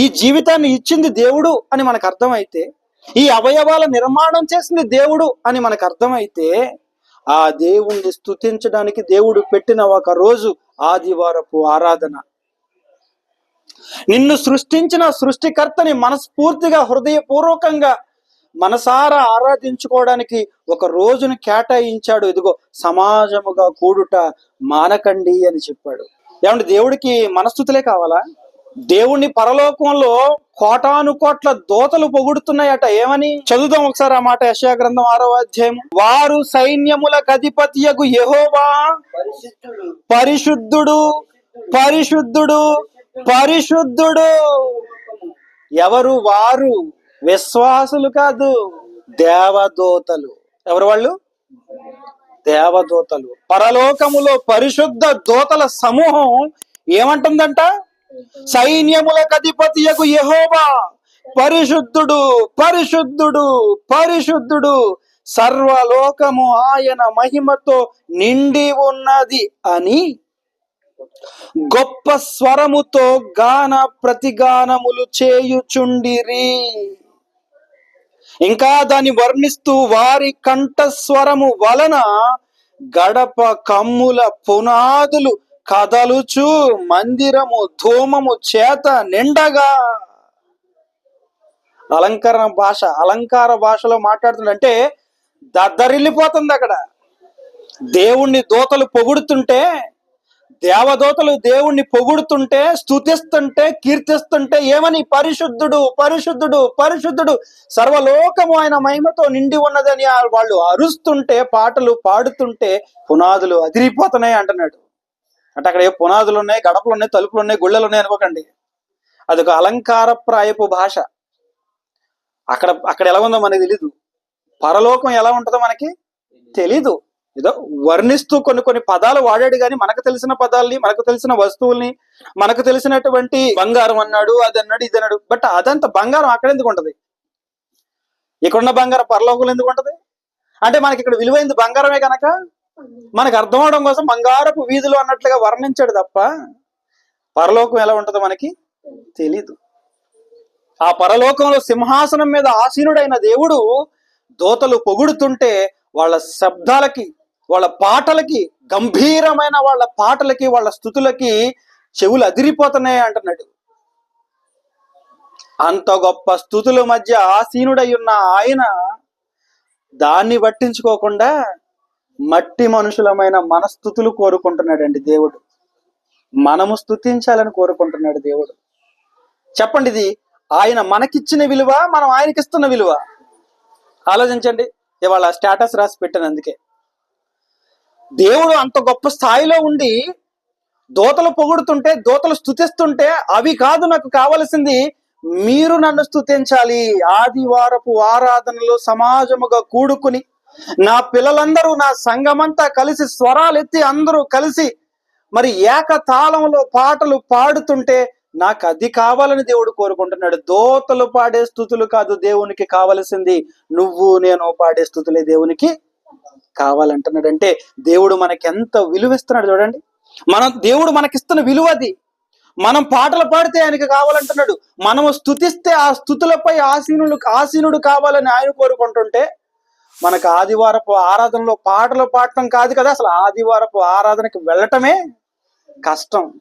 ఈ జీవితాన్ని ఇచ్చింది దేవుడు అని మనకు అర్థమైతే ఈ అవయవాల నిర్మాణం చేసింది దేవుడు అని మనకు అర్థమైతే ఆ దేవుణ్ణి స్తుతించడానికి దేవుడు పెట్టిన ఒక రోజు ఆదివారపు ఆరాధన. నిన్ను సృష్టించిన సృష్టికర్తని మనస్ఫూర్తిగా హృదయపూర్వకంగా మనసారా ఆరాధించుకోవడానికి ఒక రోజును కేటాయించాడు. ఇదిగో సమాజముగా కూడుట మానకండి అని చెప్పాడు. ఏమంటే దేవుడికి మనస్థుతులే కావాలా? దేవుణ్ణి పరలోకంలో కోటాను కోట్ల దోతలు పొగుడుతున్నాయట. ఏమని? చదువుదాం ఒకసారి ఆ మాట. యశా గ్రంథం ఆరో అధ్యాయం. వారు సైన్యములకు అధిపతియగు యెహోవా? పరిశుద్ధుడు. పరిశుద్ధుడు. పరిశుద్ధుడు. ఎవరు? వారు. విశ్వాసులు కాదు. దేవదూతలు. ఎవరు వాళ్ళు? దేవదూతలు. పరలోకములో పరిశుద్ధ దూతల సమూహం ఏమంటుందంట? సైన్యములకు అధిపతియకు యహోవా. పరిశుద్ధుడు పరిశుద్ధుడు పరిశుద్ధుడు. సర్వలోకము ఆయన మహిమతో నిండి ఉన్నది అని గొప్ప స్వరముతో గాన ప్రతిగానములు చేయుచుండిరి. ఇంకా దాన్ని వర్ణిస్తూ వారి కంఠస్వరము వలన గడప కమ్ముల పునాదులు కదలుచు మందిరము ధూమము చేత నిండగా. అలంకరణ భాష అలంకార భాషలో మాట్లాడుతుందంటే దద్దరిల్లిపోతుంది అక్కడ. దేవుణ్ణి దోతలు పొగుడుతుంటే దేవదూతలు దేవుణ్ణి పొగుడుతుంటే స్థుతిస్తుంటే కీర్తిస్తుంటే ఏమని? పరిశుద్ధుడు పరిశుద్ధుడు పరిశుద్ధుడు. సర్వలోకము ఆయన మహిమతో నిండి ఉన్నదని వాళ్ళు అరుస్తుంటే పాటలు పాడుతుంటే పునాదులు అదిరిపోతున్నాయి అంటున్నాడు. అంటే అక్కడ ఏ పునాదులు ఉన్నాయి గడపలు ఉన్నాయి తలుపులు ఉన్నాయి గుళ్ళలు ఉన్నాయి అనుకోకండి. అదొక అలంకారప్రాయపు భాష. అక్కడ అక్కడ ఎలా ఉందో మనకి తెలీదు. పరలోకం ఎలా ఉంటుందో మనకి తెలీదు. ఏదో వర్ణిస్తూ కొన్ని కొన్ని పదాలు వాడాడు కానీ మనకు తెలిసిన పదాల్ని మనకు తెలిసిన వస్తువుల్ని మనకు తెలిసినటువంటి బంగారం అన్నాడు అది అన్నాడు ఇది అన్నాడు. బట్ అదంత బంగారం అక్కడ ఎందుకు ఉంటది? ఇక్కడున్న బంగారం పరలోకంలో ఎందుకు ఉంటది? అంటే మనకి ఇక్కడ విలువైంది బంగారమే కనుక మనకు అర్థం అవడం కోసం బంగారపు వీధులు అన్నట్లుగా వర్ణించాడు తప్ప పరలోకం ఎలా ఉంటుందో మనకి తెలీదు. ఆ పరలోకంలో సింహాసనం మీద ఆసీనుడైన దేవుడు దోతలు పొగుడుతుంటే వాళ్ళ శబ్దాలకి వాళ్ళ పాటలకి గంభీరమైన వాళ్ళ పాటలకి వాళ్ళ స్థుతులకి చెవులు అదిరిపోతున్నాయి అంటున్నాడు. అంత గొప్ప స్థుతుల మధ్య ఆసీనుడై ఉన్న ఆయన దాన్ని పట్టించుకోకుండా మట్టి మనుషులమైన మన స్థుతులు కోరుకుంటున్నాడండి దేవుడు. మనము స్థుతించాలని కోరుకుంటున్నాడు దేవుడు. చెప్పండి ఇది ఆయన మనకిచ్చిన విలువ మనం ఆయనకి ఇస్తున్న విలువ. ఆలోచించండి ఇవాళ స్టేటస్ రాసి పెట్టాను అందుకే. దేవుడు అంత గొప్ప స్థాయిలో ఉండి దోతలు పొగుడుతుంటే దోతలు స్థుతిస్తుంటే అవి కాదు నాకు కావలసింది మీరు నన్ను స్థుతించాలి ఆదివారపు ఆరాధనలు సమాజముగా కూడుకుని నా పిల్లలందరూ నా సంఘమంతా కలిసి స్వరాలు ఎత్తి అందరూ కలిసి మరి ఏకతాళంలో పాటలు పాడుతుంటే నాకు అది కావాలని దేవుడు కోరుకుంటున్నాడు. దోతలు పాడే స్థుతులు కాదు దేవునికి కావలసింది. నువ్వు నేను పాడే స్థుతులే దేవునికి కావాలంటున్నాడు. అంటే దేవుడు మనకి ఎంత విలువిస్తున్నాడు చూడండి. మనం దేవుడు మనకిస్తున్న విలువ అది. మనం పాటలు పాడితే ఆయనకి కావాలంటున్నాడు. మనము స్థుతిస్తే ఆ స్థుతులపై ఆసీనులు ఆసీనుడు కావాలని ఆయన కోరుకుంటుంటే మనకు ఆదివారపు ఆరాధనలో పాటలు పాడటం కాదు కదా అసలు ఆదివారపు ఆరాధనకి వెళ్ళటమే కష్టం.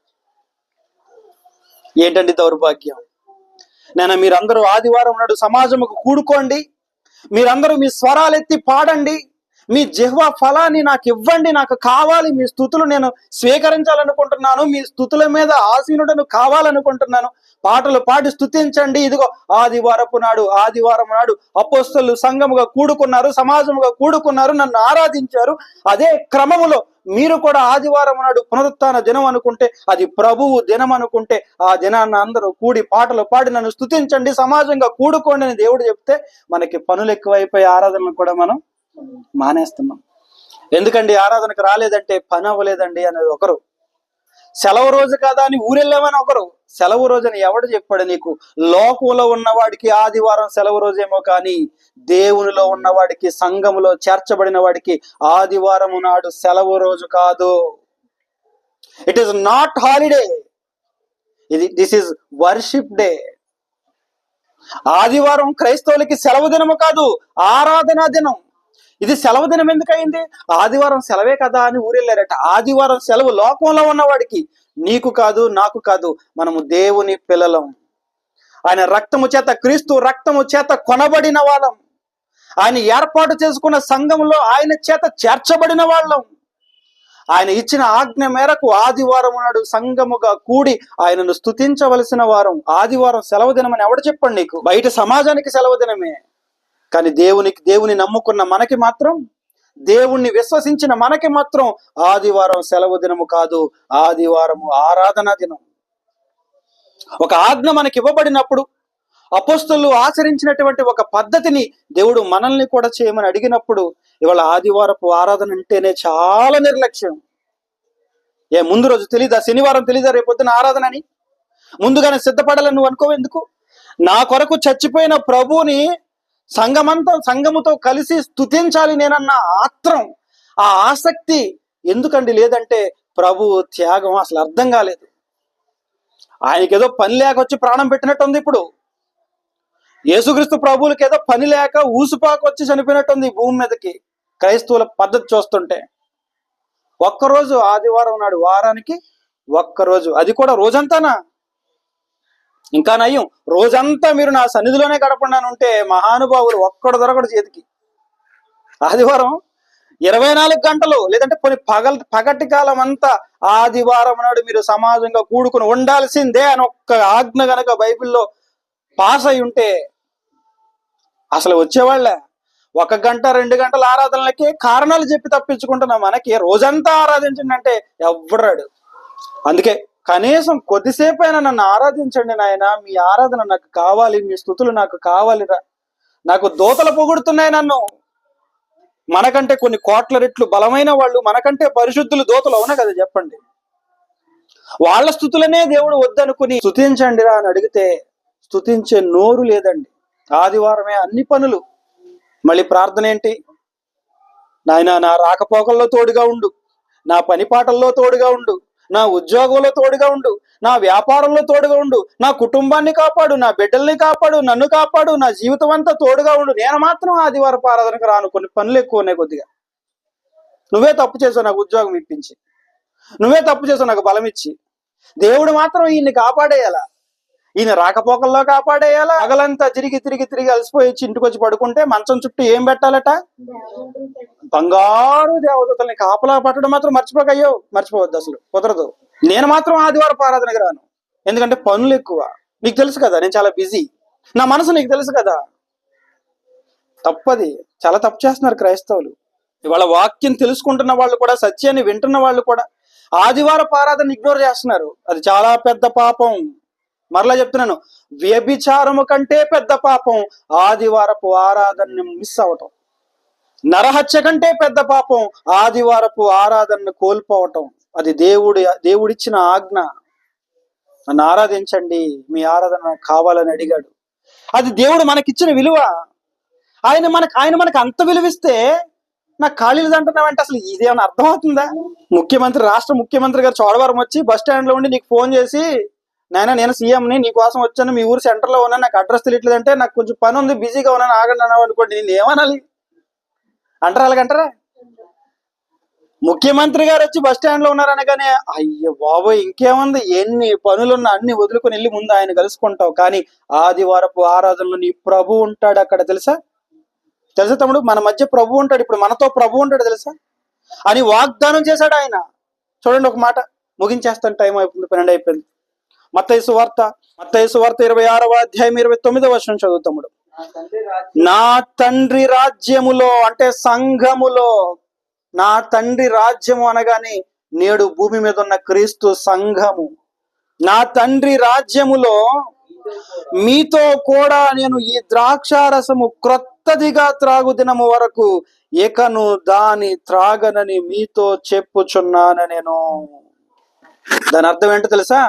ఏంటండి దౌర్భాగ్యం? నేను మీరందరూ ఆదివారం నాడు సమాజముకు కూడుకోండి మీరందరూ మీ స్వరాలెత్తి పాడండి మీ జిహ్వ ఫలాన్ని నాకు ఇవ్వండి నాకు కావాలి మీ స్థుతులు నేను స్వీకరించాలనుకుంటున్నాను మీ స్థుతుల మీద ఆసీనుడను కావాలనుకుంటున్నాను. పాటలు పాడి స్థుతించండి ఇదిగో ఆదివారపు నాడు ఆదివారం నాడు అపోస్తలు సంఘముగా కూడుకున్నారు సమాజముగా కూడుకున్నారు నన్ను ఆరాధించారు. అదే క్రమములో మీరు కూడా ఆదివారం నాడు పునరుత్న దినం అనుకుంటే అది ప్రభువు దినం అనుకుంటే ఆ దినాన్ని అందరూ కూడి పాటలు పాడి నన్ను స్థుతించండి సమాజంగా కూడుకోండి అని దేవుడు చెప్తే మనకి పనులు ఎక్కువైపోయి ఆరాధనలు కూడా మనం మానేస్తున్నాం. ఎందుకండి ఆరాధనకు రాలేదంటే పని అవ్వలేదండి అనేది ఒకరు. సెలవు రోజు కాదా అని ఊరెళ్ళామని ఒకరు. సెలవు రోజు అని ఎవడు చెప్పాడు నీకు? లోకంలో ఉన్నవాడికి ఆదివారం సెలవు రోజేమో కానీ దేవునిలో ఉన్నవాడికి సంఘములో చేర్చబడిన వాడికి ఆదివారము నాడు సెలవు రోజు కాదు. ఇట్ ఈస్ నాట్ హాలిడే ఇది దిస్ ఈస్ వర్షిప్ డే ఆదివారం క్రైస్తవులకి సెలవు దినము కాదు ఆరాధనా దినం. ఇది సెలవు దినం ఎందుకయింది? ఆదివారం సెలవే కదా అని ఊరెళ్ళారట. ఆదివారం సెలవు లోకంలో ఉన్నవాడికి నీకు కాదు నాకు కాదు మనము దేవుని పిల్లలం. ఆయన రక్తము చేత క్రీస్తు రక్తము చేత కొనబడిన వాళ్ళం. ఆయన ఏర్పాటు చేసుకున్న సంఘంలో ఆయన చేత చేర్చబడిన వాళ్ళం. ఆయన ఇచ్చిన ఆజ్ఞ మేరకు ఆదివారం నాడు సంఘముగా కూడి ఆయనను స్తుతించవలసిన వారం. ఆదివారం సెలవు దినమని ఎవడు చెప్పండి నీకు? బయట సమాజానికి సెలవు దినమే. కానీ దేవునికి దేవుని నమ్ముకున్న మనకి మాత్రం దేవుణ్ణి విశ్వసించిన మనకి మాత్రం ఆదివారం సెలవు దినము కాదు ఆదివారము ఆరాధన దినం. ఒక ఆజ్ఞ మనకి ఇవ్వబడినప్పుడు అపోస్తులు ఆచరించినటువంటి ఒక పద్ధతిని దేవుడు మనల్ని కూడా చేయమని అడిగినప్పుడు ఇవాళ ఆదివారపు ఆరాధన అంటేనే చాలా నిర్లక్ష్యం. ఏ ముందు రోజు తెలీదా? శనివారం తెలీదా? రేపొద్దున ఆరాధన అని? ముందుగానే సిద్ధపడాలని నువ్వు అనుకో ఎందుకు? నా కొరకు చచ్చిపోయిన ప్రభువుని సంఘమంతా సంఘముతో కలిసి స్తుతించాలి నేనన్న ఆత్రం ఆ ఆసక్తి ఎందుకండి లేదంటే ప్రభు త్యాగం అసలు అర్థం కాలేదు. ఆయనకి ఏదో పని లేక వచ్చి ప్రాణం పెట్టినట్టుంది ఇప్పుడు. యేసుక్రీస్తు ప్రభువులకి ఏదో పని లేక ఊసుపాకు వచ్చి చనిపోయినట్టుంది ఈ భూమి మీదకి క్రైస్తవుల పద్ధతి చూస్తుంటే. ఒక్కరోజు ఆదివారం నాడు వారానికి ఒక్కరోజు అది కూడా రోజంతానా? ఇంకా నయ్యం రోజంతా మీరు నా సన్నిధిలోనే గడపండి ఉంటే మహానుభావులు ఒక్కడు దొరకడు చేతికి. ఆదివారం ఇరవై నాలుగు గంటలు లేదంటే కొన్ని పగల పగటి కాలం అంతా ఆదివారం నాడు మీరు సమాజంగా కూడుకుని ఉండాల్సిందే అని ఒక్క ఆజ్ఞ గనక బైబిల్లో పాస్ అయి ఉంటే అసలు వచ్చేవాళ్ళే. ఒక గంట రెండు గంటల ఆరాధనలకి కారణాలు చెప్పి తప్పించుకుంటున్నా మనకి రోజంతా ఆరాధించండి అంటే ఎవ్వరాడు అందుకే కనీసం కొద్దిసేపు అయినా నన్ను ఆరాధించండి నాయన మీ ఆరాధన నాకు కావాలి మీ స్థుతులు నాకు కావాలిరా నాకు దోతలు పొగుడుతున్నాయి నన్ను. మనకంటే కొన్ని కోట్ల రెట్లు బలమైన వాళ్ళు మనకంటే పరిశుద్ధులు దోతలు అవునా కదా చెప్పండి. వాళ్ళ స్థుతులనే దేవుడు వద్దనుకుని స్థుతించండి రా అని అడిగితే స్థుతించే నోరు లేదండి. ఆదివారమే అన్ని పనులు. మళ్ళీ ప్రార్థన ఏంటి? నాయన నా రాకపోకల్లో తోడుగా ఉండు. నా పని పాటల్లో తోడుగా ఉండు. నా ఉద్యోగంలో తోడుగా ఉండు నా వ్యాపారంలో తోడుగా ఉండు నా కుటుంబాన్ని కాపాడు నా బిడ్డల్ని కాపాడు నన్ను కాపాడు నా జీవితం అంతా తోడుగా ఉండు. నేను మాత్రం ఆదివారపు ఆరాధనకు రాను కొన్ని పనులు ఎక్కువ ఉన్నాయి కొద్దిగా. నువ్వే తప్పు చేసావు నాకు ఉద్యోగం ఇప్పించి. నువ్వే తప్పు చేసావు నాకు బలం ఇచ్చి. దేవుడు మాత్రం ఈయన్ని కాపాడేయాలా? ఈయన రాకపోకల్లో కాపాడేయాలా? పగలంతా తిరిగి తిరిగి తిరిగి అలసిపోయి ఇంటికి వచ్చి పడుకుంటే మంచం చుట్టూ ఏం పెట్టాలట? బంగారు దేవదూతల్ని కాపలా పట్టడం మాత్రం మర్చిపోకయ్యో మర్చిపోవద్దు అసలు. కుదరదు. నేను మాత్రం ఆదివారం ఆరాధనకు రాను ఎందుకంటే పనులు ఎక్కువ. నీకు తెలుసు కదా నేను చాలా బిజీ. నా మనసు నీకు తెలుసు కదా. తప్పది. చాలా తప్పు చేస్తున్నారు క్రైస్తవులు. ఇవాళ వాక్యం తెలుసుకుంటున్న వాళ్ళు కూడా సత్యాన్ని వింటున్న వాళ్ళు కూడా ఆదివార ఆరాధన ఇగ్నోర్ చేస్తున్నారు. అది చాలా పెద్ద పాపం. మరలా చెప్తున్నాను వ్యభిచారము కంటే పెద్ద పాపం ఆదివారపు ఆరాధనని మిస్ అవటం నరహత్య కంటే పెద్ద పాపం ఆదివారపు ఆరాధనను కోల్పోవటం. అది దేవుడి దేవుడిచ్చిన ఆజ్ఞ. నన్ను ఆరాధించండి మీ ఆరాధన కావాలని అడిగాడు. అది దేవుడు మనకిచ్చిన విలువ. ఆయన మనకు ఆయన మనకు అంత విలువిస్తే నాకు ఖాళీలు అంటున్నావంటే అసలు ఇదేమైనా అర్థమవుతుందా? ముఖ్యమంత్రి రాష్ట్ర ముఖ్యమంత్రి గారు చోడవరం వచ్చి బస్ స్టాండ్లో ఉండి నీకు ఫోన్ చేసి నాయన నేను సీఎంని నీ కోసం వచ్చాను మీ ఊరు సెంటర్లో ఉన్నాను నాకు అడ్రస్ తెలియట్లేదంటే నాకు కొంచెం పని ఉంది బిజీగా ఉన్నాను ఆగండి అన్నావు అనుకోండి నేను ఏమనాలి? అంటారా అలాగంటారా ముఖ్యమంత్రి గారు వచ్చి బస్ స్టాండ్లో ఉన్నారు అనగానే అయ్యో బాబోయ్ ఇంకేముంది? ఎన్ని పనులున్నా అన్ని వదులుకొని వెళ్ళి ముందు ఆయన కలుసుకుంటావు. కానీ ఆదివారపు ఆరాధనలో నీ ప్రభు ఉంటాడు అక్కడ తెలుసా? తెలుసా తమ్ముడు? మన మధ్య ప్రభు ఉంటాడు ఇప్పుడు మనతో ప్రభు ఉంటాడు తెలుసా? అని వాగ్దానం చేశాడు ఆయన. చూడండి ఒక మాట ముగించేస్తాను టైం అయిపోయింది పన్నెండు అయిపోయింది. మత్తైసు వార్త మత్తైసు వార్త ఇరవై ఆరవ అధ్యాయం ఇరవై తొమ్మిదో వర్షం చదువు తమ్ముడు నా తండ్రి రాజ్యములో అంటే సంఘములో నా తండ్రి రాజ్యము అనగానే నేడు భూమి మీద ఉన్న క్రీస్తు సంఘము. నా తండ్రి రాజ్యములో మీతో కూడా నేను ఈ ద్రాక్షారసము క్రొత్తదిగా త్రాగు దినము వరకు ఇకను దాని త్రాగనని మీతో చెప్పుచున్నాను నేను. దాని అర్థం ఏంటో తెలుసా?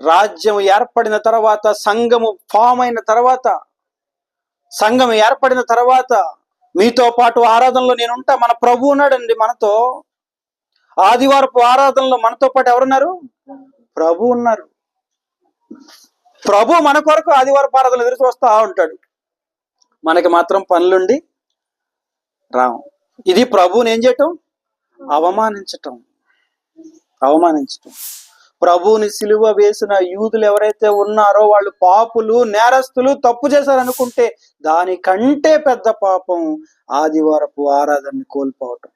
రాజ్యం ఏర్పడిన తర్వాత సంఘము ఫామ్ అయిన తర్వాత సంఘం ఏర్పడిన తర్వాత మీతో పాటు ఆరాధనలో నేనుంటా. మన ప్రభు ఉన్నాడండి మనతో. ఆదివారపు ఆరాధనలో మనతో పాటు ఎవరున్నారు? ప్రభు ఉన్నారు. ప్రభు మన కొరకు ఆదివారపు ఆరాధనలు ఎదురు చూస్తా ఉంటాడు. మనకి మాత్రం పనులుండి రాం ఇది ప్రభువుని ఏం చేయటం? అవమానించటం. అవమానించటం. ప్రభువుని సిలువ వేసిన యూదులు ఎవరైతే ఉన్నారో వాళ్ళు పాపులు నేరస్తులు తప్పు చేశారనుకుంటే దానికంటే పెద్ద పాపం ఆదివారపు ఆరాధనని కోల్పోవటం.